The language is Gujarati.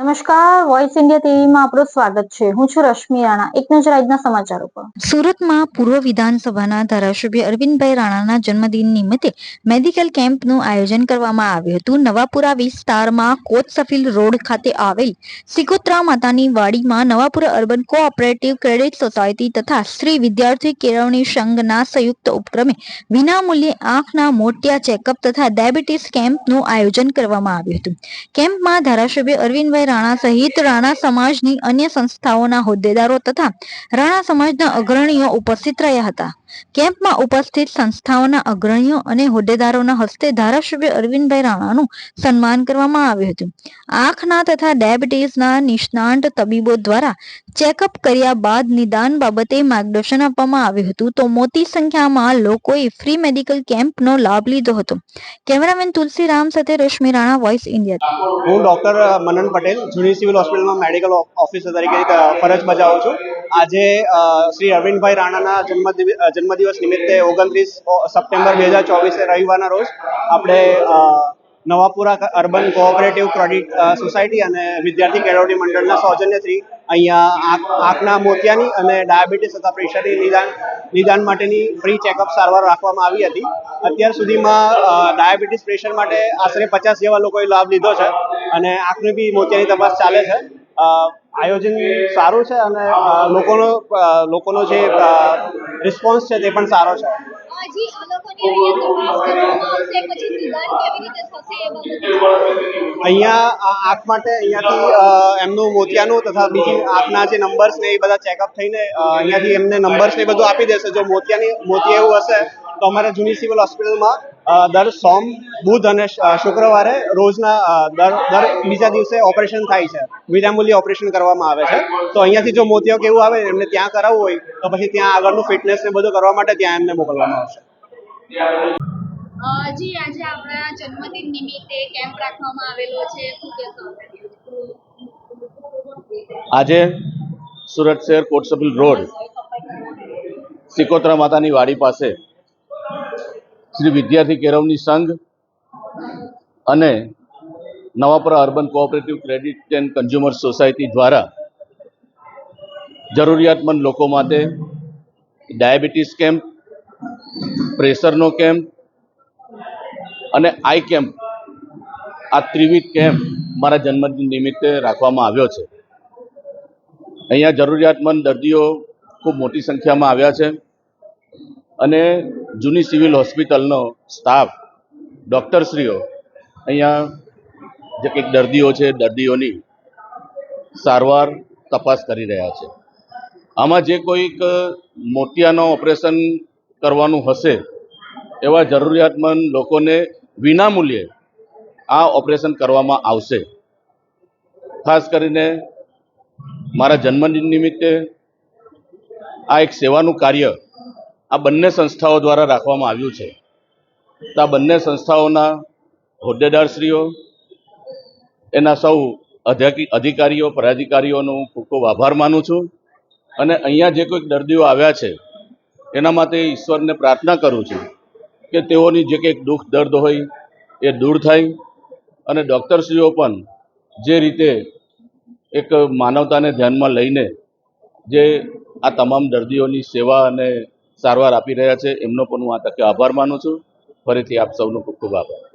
નમસ્કાર વોઇસ ઇન્ડિયા ટીવીમાં આપણું સ્વાગત છે. હું છું રશ્મિ રાણા. એક નજર આજના સમાચારો પર. સુરતમાં પૂર્વ વિધાનસભાના ધારાસભ્ય અરવિંદભાઈ રાણાના જન્મદિન નિમિત્તે મેડિકલ કેમ્પનું આયોજન કરવામાં આવ્યું હતું. નવાપુરા વિસ્તારમાં કોટસફીલ રોડ ખાતે આવેલ સિકોત્રા માતાની વાડીમાં Navapura urban cooperative credit society તથા શ્રી વિદ્યાર્થી કેળવણી સંઘના સંયુક્ત ઉપક્રમે વિનામૂલ્યે આંખના મોટિયા ચેકઅપ તથા ડાયાબિટીસ કેમ્પનું આયોજન કરવામાં આવ્યું હતું. કેમ્પમાં ધારાસભ્ય અરવિંદભાઈ રાણા સહિત રાણા સમાજની અન્ય સંસ્થાઓના હોદ્દેદારો તથા રાણા સમાજના અગ્રણીઓ ઉપસ્થિત રહ્યા હતા. કેમ્પમાં ઉપસ્થિત સંસ્થાઓના અગ્રણીઓ અને હોદ્દેદારોના હસ્તે ધારાસભ્ય અરવિંદભાઈ રાણાનું સન્માન કરવામાં આવ્યું હતું. આંખના તથા ડાયાબિટીસના નિષ્ણાંત તબીબો દ્વારા ચેકઅપ કર્યા બાદ નિદાન બાબતે માર્ગદર્શન આપવામાં આવ્યું હતું તો મોટી સંખ્યામાં લોકોએ ફ્રી મેડિકલ કેમ્પનો લાભ લીધો હતો. કેમેરામેન તુલસીરામ સાથે રશ્મિ રાણા વોઇસ ઇન્ડિયા હું ડોક્ટર મનન પટેલ જૂની સિવિલ હોસ્પિટલમાં મેડિકલ ઓફિસર તરીકે ફરજ બજાવું છું. આજે શ્રી અરવિંદભાઈ રાણાના જન્મદિવ જન્મદિવસ નિમિત્તે ઓગણત્રીસ સપ્ટેમ્બર બે હજાર ચોવીસે રવિવારના રોજ આપણે Navapura urban cooperative credit society અને વિદ્યાર્થી કેળવણી મંડળના સૌજન્યથી અહીંયા આંખ, આંખના મોતિયાની અને ડાયાબિટીસ તથા પ્રેશરની નિદાન નિદાન માટેની ફ્રી ચેકઅપ સારવાર રાખવામાં આવી હતી. અત્યાર સુધીમાં ડાયાબિટીસ પ્રેશર માટે આશરે પચાસ જેવા લોકોએ લાભ લીધો છે. અને આંખની બી મોતિયાની તપાસ ચાલે છે. આયોજન સારું છે અને લોકોનો લોકોનો જે રિસ્પોન્સ છે તે પણ સારો છે. અહીંયા આંખ માટે અહીંયાથી એમનું મોતિયાનું તથા બીજી આંખના જે નંબર્સ ને એ બધા ચેકઅપ થઈને અહીંયાથી એમને નંબર્સ ને એ બધું આપી દેશે. જો મોતિયાની મોતિયા એવું હશે તો અમારે જૂની સિવિલ હોસ્પિટલમાં દર સોમ બુધ અને શુક્રવારે રોજના દર દર બીજા દિવસે ઓપરેશન થાય છે. વિનામૂલ્ય ઓપરેશન કરવામાં આવે છે. તો અહીંયાથી જો મોતિયો કેવું આવે એમને ત્યાં કરાવવું હોય તો પછી ત્યાં આગળનું ફિટનેસ ને બધું કરવા માટે ત્યાં એમને મોકલવામાં આવશે. જી આજે આપણા જન્મદિન નિમિત્તે કેમ્પ રાખવામાં આવેલો છે. આજે સુરત શહેર કોટસબીલ રોડ સિકોત્રા માતાની વાડી પાસે શ્રી વિદ્યાર્થી કેળવણી સંઘ અને Navapara urban cooperative credit and consumer society દ્વારા જરૂરિયાતમંદ લોકો માટે ડાયાબિટીસ કેમ્પ, પ્રેશરનો કેમ્પ અને આઈ કેમ્પ, આ ત્રિવિધ કેમ્પ મારા જન્મદિન નિમિત્તે રાખવામાં આવ્યો છે. અહીંયા જરૂરિયાતમંદ દર્દીઓ ખૂબ મોટી સંખ્યામાં આવ્યા છે. અને જૂની સિવિલ હોસ્પિટલનો સ્ટાફ, ડૉક્ટરશ્રીઓ અહીંયા જે કંઈક દર્દીઓ છે, દર્દીઓની સારવાર તપાસ કરી રહ્યા છે. આમાં જે કોઈક મોતિયાનો ઓપરેશન કરવાનું હશે એવા જરૂરિયાતમંદ લોકોને વિનામૂલ્યે આ ઓપરેશન કરવામાં આવશે. ખાસ કરીને મારા જન્મદિન નિમિત્તે આ એક સેવાનું કાર્ય આ બંને સંસ્થાઓ દ્વારા રાખવામાં આવ્યું છે. તો આ બંને સંસ્થાઓના હોદ્દેદારશ્રીઓ, એના સૌ અધિકારીઓ, પદાધિકારીઓનો હું ખૂબ ખૂબ આભાર માનું છું. અને અહીંયા જે કોઈક દર્દીઓ આવ્યા છે, એના માટે ઈશ્વરને પ્રાર્થના કરું છું કે તેઓની જે કંઈક દુઃખ, દર્દ હોય એ દૂર થાય. અને ડૉક્ટરશ્રીઓ પણ જે રીતે એક માનવતાને ધ્યાનમાં લઈને જે આ તમામ દર્દીઓની સેવા અને સારવાર આપી રહ્યા છે. એમનો પણ હું આ તકે આભાર માનું છું. ફરીથી આપ સૌનો ખૂબ ખૂબ આભાર.